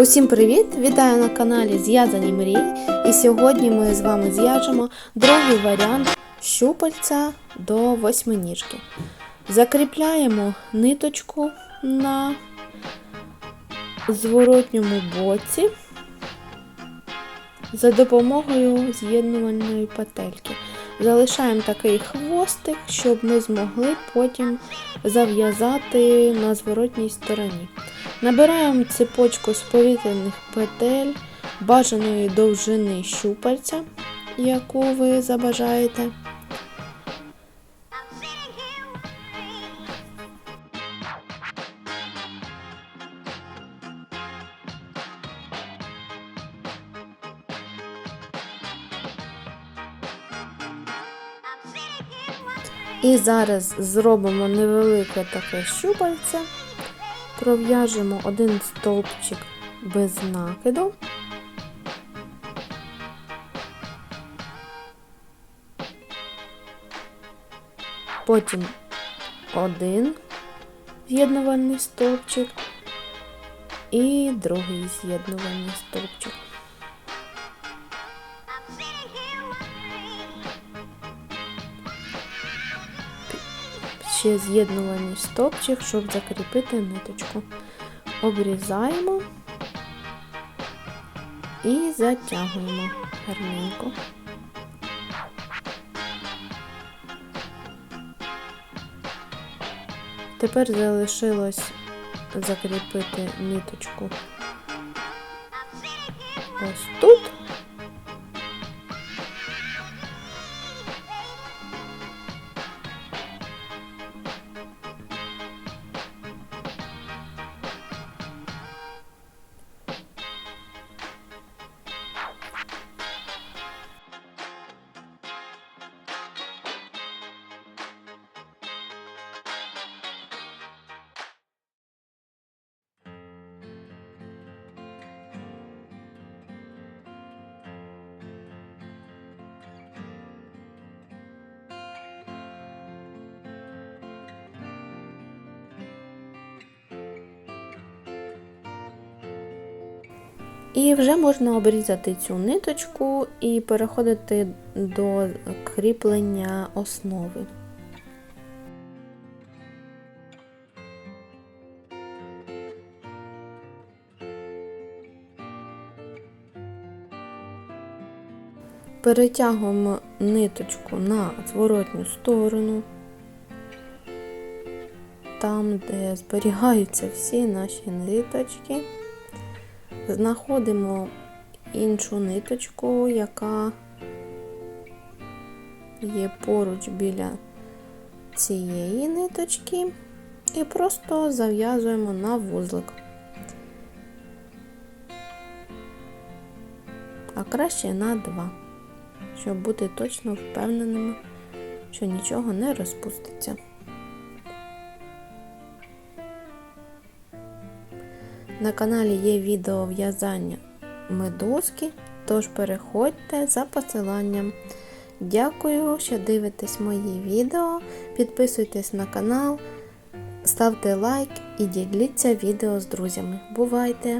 Усім привіт! Вітаю на каналі Зв'язані мрії. І сьогодні ми з вами зв'яжемо другий варіант щупальця до восьминіжки. Закріпляємо ниточку на зворотньому боці за допомогою з'єднувальної петельки. Залишаємо такий хвостик, щоб ми змогли потім зав'язати на зворотній стороні. Набираємо цепочку з повітряних петель бажаної довжини щупальця, яку ви забажаєте. І зараз зробимо невелике таке щупальце, пров'яжемо один стовпчик без накиду. Потім один з'єднувальний стовпчик і другий з'єднувальний стовпчик. Ще з'єднувальний стопчик, щоб закріпити ниточку. Обрізаємо і затягуємо гарненько. Тепер залишилось закріпити ниточку ось тут. І вже можна обрізати цю ниточку і переходити до кріплення основи. Перетягуємо ниточку на зворотню сторону, там, де зберігаються всі наші ниточки. Знаходимо іншу ниточку, яка є поруч біля цієї ниточки, і просто зав'язуємо на вузлик. А краще на два, щоб бути точно впевненими, що нічого не розпуститься. На каналі є відео в'язання медузки, тож переходьте за посиланням. Дякую, що дивитесь мої відео. Підписуйтесь на канал, ставте лайк і діліться відео з друзями. Бувайте!